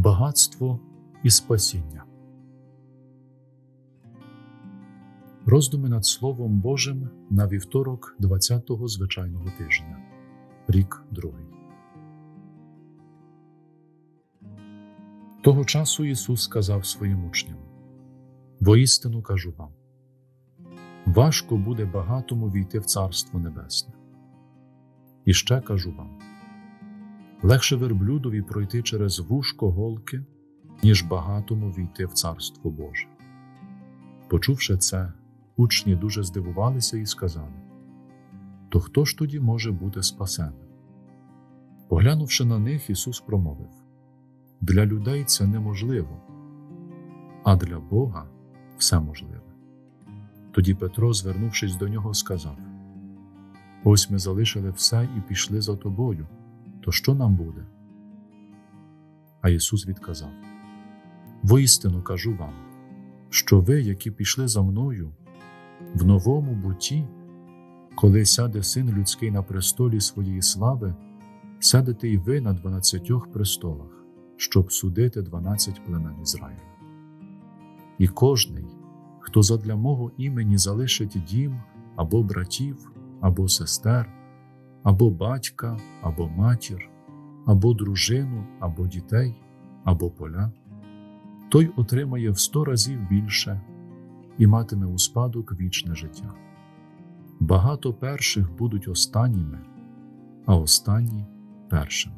Багатство і спасіння. Роздуми над Словом Божим на вівторок 20-го звичайного тижня, рік другий. Того часу Ісус сказав своїм учням: Воістину кажу вам, важко буде багатому війти в Царство Небесне. І ще кажу вам: легше верблюдові пройти через вушко голки, ніж багатому війти в Царство Боже. Почувши це, учні дуже здивувалися і сказали: То хто ж тоді може бути спасеним? Поглянувши на них, Ісус промовив: Для людей це неможливо, а для Бога все можливе. Тоді Петро, звернувшись до нього, сказав: Ось ми залишили все і пішли за тобою, то що нам буде? А Ісус відказав: Воістину кажу вам, що ви, які пішли за мною, в новому буті, коли сяде син людський на престолі своєї слави, сядете й ви на дванадцятьох престолах, щоб судити дванадцять племен Ізраїля. І кожний, хто задля мого імені залишить дім або братів, або сестер, або батька, або матір, або дружину, або дітей, або поля, той отримає в сто разів більше і матиме у спадок вічне життя. Багато перших будуть останніми, а останні першими.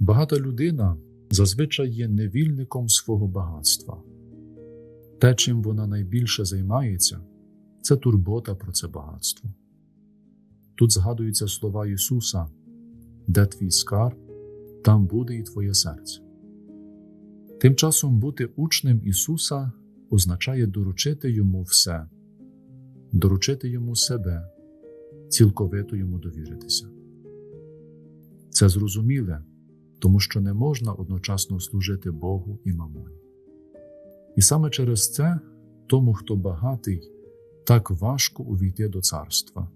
Багата людина зазвичай є невільником свого багатства. Те, чим вона найбільше займається, це турбота про це багатство. Тут згадуються слова Ісуса: де твій скарб, там буде і твоє серце. Тим часом бути учнем Ісуса означає доручити Йому все, доручити Йому себе, цілковито Йому довіритися. Це зрозуміле, тому що не можна одночасно служити Богу і мамоні. І саме через це тому, хто багатий, так важко увійти до царства,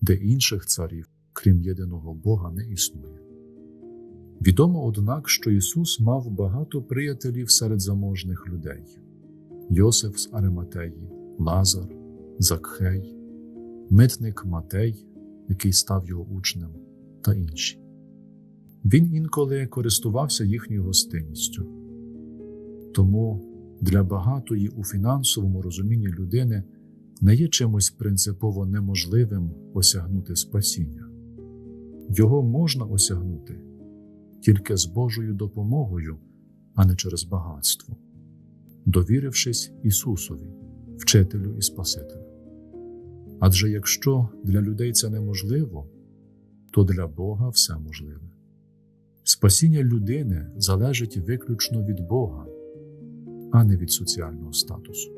де інших царів, крім єдиного Бога, не існує. Відомо, однак, що Ісус мав багато приятелів серед заможних людей Йосиф з Ариматеї, Лазар, Закхей, митник Матей, який став його учнем, та інші. Він інколи користувався їхньою гостинністю. Тому для багатої у фінансовому розумінні людини не є чимось принципово неможливим осягнути спасіння. Його можна осягнути тільки з Божою допомогою, а не через багатство, довірившись Ісусові, вчителю і Спасителю. Адже якщо для людей це неможливо, то для Бога все можливе. Спасіння людини залежить виключно від Бога, а не від соціального статусу.